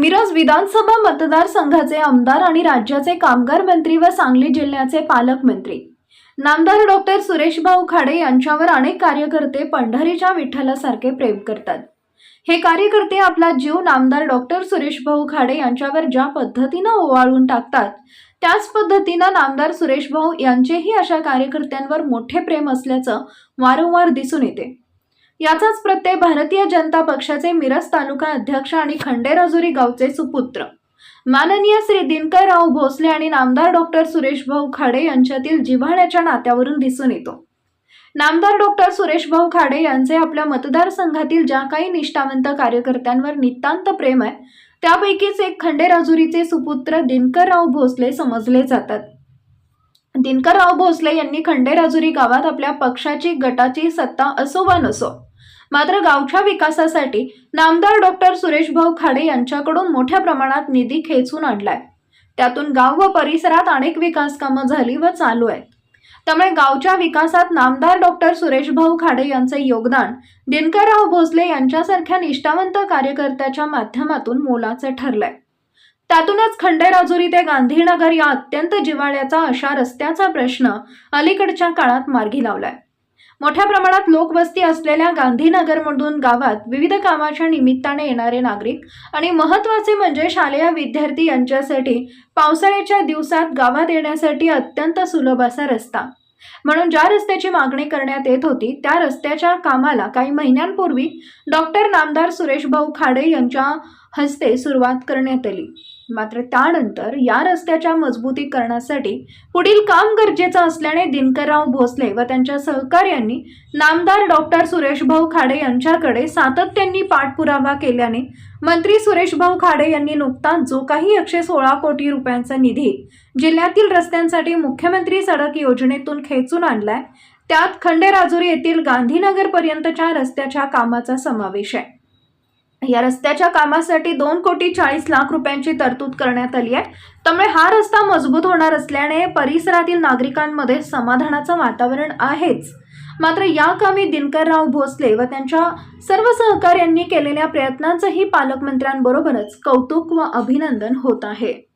मिरज विधानसभा मतदारसंघाचे आमदार आणि राज्याचे कामगार मंत्री व सांगली जिल्ह्याचे पालकमंत्री नामदार डॉक्टर सुरेशभाऊ खाडे यांच्यावर अनेक कार्यकर्ते पंढरीच्या विठ्ठलासारखे प्रेम करतात. हे कार्यकर्ते आपला जीव नामदार डॉक्टर सुरेशभाऊ खाडे यांच्यावर ज्या पद्धतीनं ओवाळून टाकतात त्याच पद्धतीनं नामदार सुरेशभाऊ यांचेही अशा कार्यकर्त्यांवर मोठे प्रेम असल्याचं वारंवार दिसून येते. याचाच प्रत्यय भारतीय जनता पक्षाचे मिरज तालुका अध्यक्ष आणि खंडेराजुरी गावचे सुपुत्र. माननीय श्री दिनकरराव भोसले आणि नामदार डॉक्टर सुरेश भाऊ खाडे यांच्यातील जिव्हाण्याच्या नात्यावरून दिसून येतो. नामदार डॉक्टर सुरेश भाऊ खाडे यांचे आपल्या मतदारसंघातील ज्या काही निष्ठावंत कार्यकर्त्यांवर नितांत प्रेम आहे त्यापैकीच एक खंडेराजुरीचे सुपुत्र दिनकरराव भोसले समजले जातात. दिनकरराव भोसले यांनी खंडेराजुरी गावात आपल्या पक्षाची गटाची सत्ता असो वा नसो मात्र गावच्या विकासासाठी नामदार डॉक्टर सुरेश भाऊ खाडे यांच्याकडून मोठ्या प्रमाणात निधी खेचून आणलाय. त्यातून गाव व परिसरात अनेक विकास कामं झाली व चालू आहेत. त्यामुळे गावच्या विकासात नामदार डॉक्टर सुरेश भाऊ खाडे यांचे योगदान दिनकरराव भोसले यांच्यासारख्या निष्ठावंत कार्यकर्त्याच्या माध्यमातून मोलाचे ठरलंय. त्यातूनच खंडेराजुरी ते गांधीनगर या अत्यंत जिव्हाळ्याचा अशा रस्त्याचा प्रश्न अलीकडच्या काळात मार्गी लावलाय. मोठ्या प्रमाणात लोकवस्ती असलेल्या गांधीनगरमधून गावात विविध कामाच्या निमित्ताने येणारे नागरिक आणि महत्त्वाचे म्हणजे शालेय विद्यार्थी यांच्यासाठी पावसाळ्याच्या दिवसात गावात येण्यासाठी अत्यंत सुलभ असा रस्ता. म्हणून ज्या रस्त्याची मागणी करण्यात येत होती त्या रस्त्याच्या कामाला काही महिन्यांपूर्वी डॉक्टर नामदार सुरेश भाऊ खाडे यांच्या हस्ते सुरुवात करण्यात आली. मात्र त्यानंतर या रस्त्याच्या मजबूतीकरणासाठी पुढील काम गरजेचं असल्याने दिनकरराव भोसले व त्यांच्या सहकार्यांनी नामदार डॉक्टर सुरेशभाऊ खाडे यांच्याकडे सातत्याने पाठपुरावा केल्याने मंत्री सुरेशभाऊ खाडे यांनी नुकताच जो काही एकशे सोळा कोटी रुपयांचा निधी जिल्ह्यातील रस्त्यांसाठी मुख्यमंत्री सडक योजनेतून खेचून आणलाय त्यात खंडेराजुरी येथील गांधीनगरपर्यंतच्या रस्त्याच्या कामाचा समावेश आहे. या रस्त्याच्या कामासाठी दोन कोटी चाळीस लाख रुपयांची तरतूद करण्यात आली आहे. त्यामुळे हा रस्ता मजबूत होणार असल्याने परिसरातील नागरिकांमध्ये समाधानाचं वातावरण आहेच. मात्र या कामी दिनकरराव भोसले व त्यांच्या सर्व सहकार्यांनी केलेल्या प्रयत्नांचंही पालकमंत्र्यांबरोबरच कौतुक व अभिनंदन होत आहे.